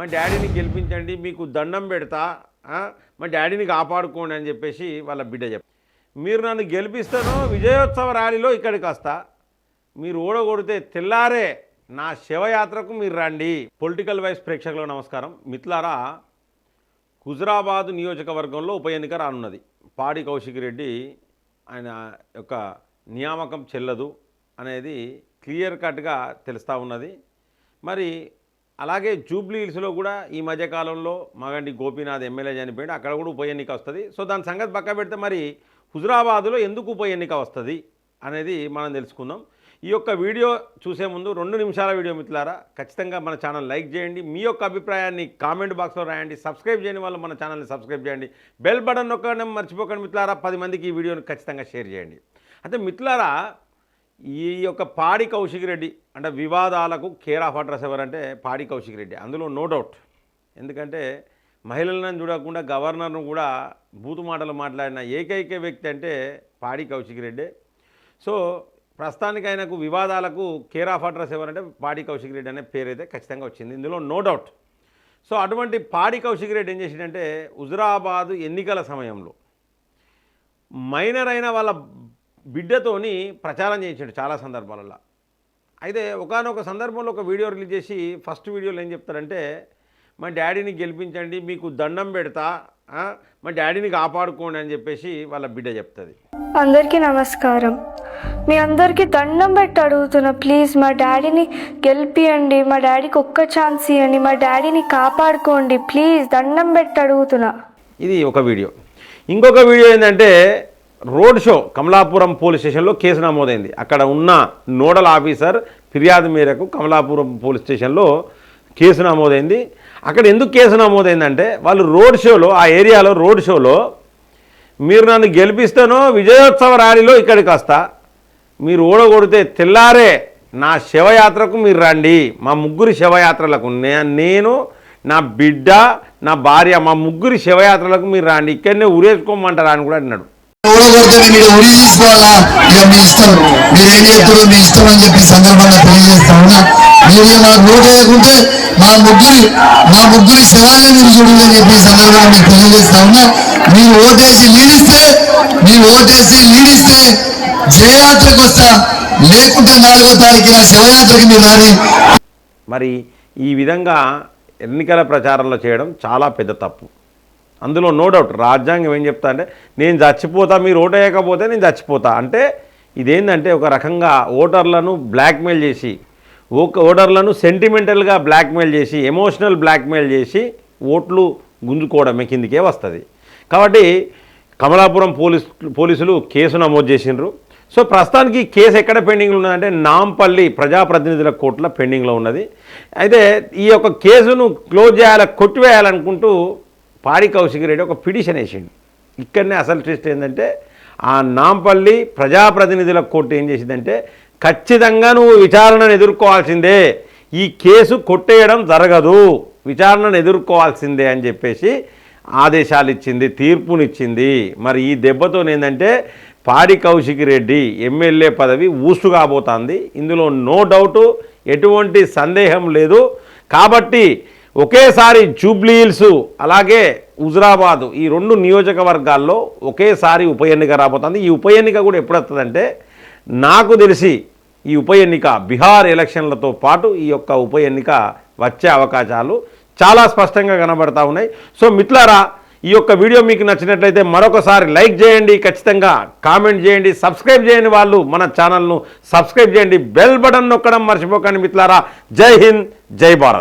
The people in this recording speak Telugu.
మా డాడీని గెలిపించండి మీకు దండం పెడతా మా డాడీని కాపాడుకోండి అని చెప్పేసి వాళ్ళ బిడ్డ చెప్ మీరు నన్ను గెలిపిస్తాను విజయోత్సవ ర్యాలీలో ఇక్కడికి వస్తా. మీరు ఓడగొడితే తెల్లారే నా శివయాత్రకు మీరు రండి. పొలిటికల్ వైస్ ప్రేక్షకులకు నమస్కారం. మిత్లారా హుజరాబాద్ నియోజకవర్గంలో ఉప ఎన్నిక రానున్నది. పాడి కౌశిక్ రెడ్డి ఆయన యొక్క నియామకం చెల్లదు అనేది క్లియర్ కట్గా తెలుస్తూ ఉన్నది. మరి అలాగే జూబ్లీ హిల్స్లో కూడా ఈ మధ్యకాలంలో మగండి గోపీనాథ్ ఎమ్మెల్యే చనిపోయాడు. అక్కడ కూడా ఉప ఎన్నిక వస్తుంది. సో దాని సంగతి పక్క పెడితే మరి హుజురాబాద్లో ఎందుకు ఉప ఎన్నిక వస్తుంది అనేది మనం తెలుసుకుందాం. ఈ యొక్క వీడియో చూసే ముందు రెండు నిమిషాల వీడియో మిత్రులారా ఖచ్చితంగా మన ఛానల్ లైక్ చేయండి. మీ యొక్క అభిప్రాయాన్ని కామెంట్ బాక్స్లో రాయండి. సబ్స్క్రైబ్ చేయని వాళ్ళు మన ఛానల్ని సబ్స్క్రైబ్ చేయండి. బెల్ బటన్ నొక్కడం మర్చిపోకండి మిత్రులారా. పది మందికి ఈ వీడియోని ఖచ్చితంగా షేర్ చేయండి. అయితే మిత్రులారా ఈ యొక్క పాడి కౌశిక్ రెడ్డి అంటే వివాదాలకు కేర్ ఆఫ్ అడ్రస్ ఎవరంటే పాడి కౌశిక్ రెడ్డి. అందులో నో డౌట్. ఎందుకంటే మహిళలను చూడకుండా గవర్నర్ను కూడా బూతు మాటలు మాట్లాడిన ఏకైక వ్యక్తి అంటే పాడి కౌశిక్ రెడ్డి. సో ప్రస్తుతానికి ఆయనకు వివాదాలకు కేర్ ఆఫ్ అడ్రస్ ఎవరంటే పాడి కౌశిక్ రెడ్డి అనే పేరు అయితే ఖచ్చితంగా వచ్చింది. ఇందులో నో డౌట్. సో అటువంటి పాడి కౌశిక్ రెడ్డి ఏం చేసిందంటే హుజురాబాదు ఎన్నికల సమయంలో మైనర్ అయిన వాళ్ళ బిడ్డతోని ప్రచారం చేయించాడు చాలా సందర్భాలలో అయితే ఒకనొక సందర్భంలో ఒక వీడియో రిలీజ్ చేసి ఫస్ట్ వీడియోలో ఏం చెప్తారంటే మా డాడీని గెలిపించండి మీకు దండం పెడతా మా డాడీని కాపాడుకోండి అని చెప్పేసి వాళ్ళ బిడ్డ చెప్తుంది. అందరికీ నమస్కారం. మీ అందరికీ దండం పెట్టి అడుగుతున్నా ప్లీజ్ మా డాడీని గెలిపియండి మా డాడీకి ఒక్క ఛాన్స్ ఇవ్వండి మా డాడీని కాపాడుకోండి ప్లీజ్ దండం పెట్టి అడుగుతున్నా. ఇది ఒక వీడియో. ఇంకొక వీడియో ఏంటంటే రోడ్ షో కమలాపురం పోలీస్ స్టేషన్లో కేసు నమోదైంది. అక్కడ ఉన్న నోడల్ ఆఫీసర్ ఫిర్యాదు మేరకు కమలాపురం పోలీస్ స్టేషన్లో కేసు నమోదైంది. అక్కడ ఎందుకు కేసు నమోదైందంటే వాళ్ళు రోడ్ షోలో ఆ ఏరియాలో రోడ్ షోలో మీరు నన్ను గెలిపిస్తాను విజయోత్సవ ర్యాలీలో ఇక్కడికి వస్తా. మీరు ఓడగొడితే తెల్లారే నా శవయాత్రకు మీరు రండి. మా ముగ్గురి శివయాత్రలకు నేను నా బిడ్డ నా భార్య మా ముగ్గురి శివయాత్రలకు మీరు రండి. ఇక్కడనే ఉరేసుకోమంటారా అని కూడా అన్నాడు. ఓడగొడితే మీరు ఉరి తీసుకోవాలా ఇక మీ ఇష్టం మీరేం చేస్తారో మీ ఇష్టం అని చెప్పి సందర్భంగా తెలియజేస్తా ఉన్నా. మీరు మాకు ఓటు వేయకుంటే మా ముగ్గురి మా ముగ్గురి శవాన్ని మీరు చూడాలని చెప్పి సందర్భంగా మీకు తెలియజేస్తా ఉన్నా. మీరు ఓటేసి లీడిస్తే మీరు ఓటేసి లీడిస్తే జయయాత్రకు వస్తా. లేకుంటే నాలుగో తారీఖున శివయాత్రకి మీరు రాని మరి ఈ విధంగా ఎన్నికల ప్రచారంలో చేయడం చాలా పెద్ద తప్పు. అందులో నో డౌట్ రాజ్యాంగం ఏం చెప్తా అంటే నేను చచ్చిపోతా మీరు ఓటు వేయకపోతే నేను చచ్చిపోతా. అంటే ఇదేంటంటే ఒక రకంగా ఓటర్లను బ్లాక్మెయిల్ చేసి ఓక ఓటర్లను సెంటిమెంటల్గా బ్లాక్మెయిల్ చేసి ఎమోషనల్ బ్లాక్మెయిల్ చేసి ఓట్లు గుంజుకోవడమే కిందికే వస్తుంది. కాబట్టి కమలాపురం పోలీస్ పోలీసులు కేసు నమోదు చేసిండ్రు. సో ప్రస్తుతానికి కేసు ఎక్కడ పెండింగ్లో ఉన్నదంటే నాంపల్లి ప్రజాప్రతినిధుల కోర్టులో పెండింగ్లో ఉన్నది. అయితే ఈ యొక్క కేసును క్లోజ్ చేయాలి కొట్టివేయాలనుకుంటూ పాడి కౌశిక్ రెడ్డి ఒక పిటిషన్ వేసిండు. ఇక్కడనే అసలు ట్విస్ట్ ఏంటంటే ఆ నాంపల్లి ప్రజాప్రతినిధుల కోర్టు ఏం చేసిందంటే ఖచ్చితంగా నువ్వు విచారణను ఎదుర్కోవాల్సిందే. ఈ కేసు కొట్టేయడం జరగదు. విచారణను ఎదుర్కోవాల్సిందే అని చెప్పేసి ఆదేశాలు ఇచ్చింది తీర్పునిచ్చింది. మరి ఈ దెబ్బతో ఏంటంటే పాడి కౌశిక్ రెడ్డి ఎమ్మెల్యే పదవి ఊసు కాబోతోంది ఇందులో నో డౌటు ఎటువంటి సందేహం లేదు. కాబట్టి ఒకేసారి జూబ్లీహిల్స్ అలాగే హుజరాబాదు ఈ రెండు నియోజకవర్గాల్లో ఒకేసారి ఉప ఎన్నిక రాబోతుంది. ఈ ఉప ఎన్నిక కూడా ఎప్పుడు వస్తుందంటే నాకు తెలిసి ఈ ఉప ఎన్నిక బీహార్ ఎలక్షన్లతో పాటు ఈ యొక్క ఉప ఎన్నిక వచ్చే అవకాశాలు చాలా స్పష్టంగా కనబడతా ఉన్నాయి. సో మిత్లారా ఈ యొక్క వీడియో మీకు నచ్చినట్లయితే మరొకసారి లైక్ చేయండి ఖచ్చితంగా కామెంట్ చేయండి సబ్స్క్రైబ్ చేయని వాళ్ళు మన ఛానల్ను సబ్స్క్రైబ్ చేయండి బెల్ బటన్ నొక్కడం మర్చిపోకండి మిత్లారా జై హింద్ జై భారత్.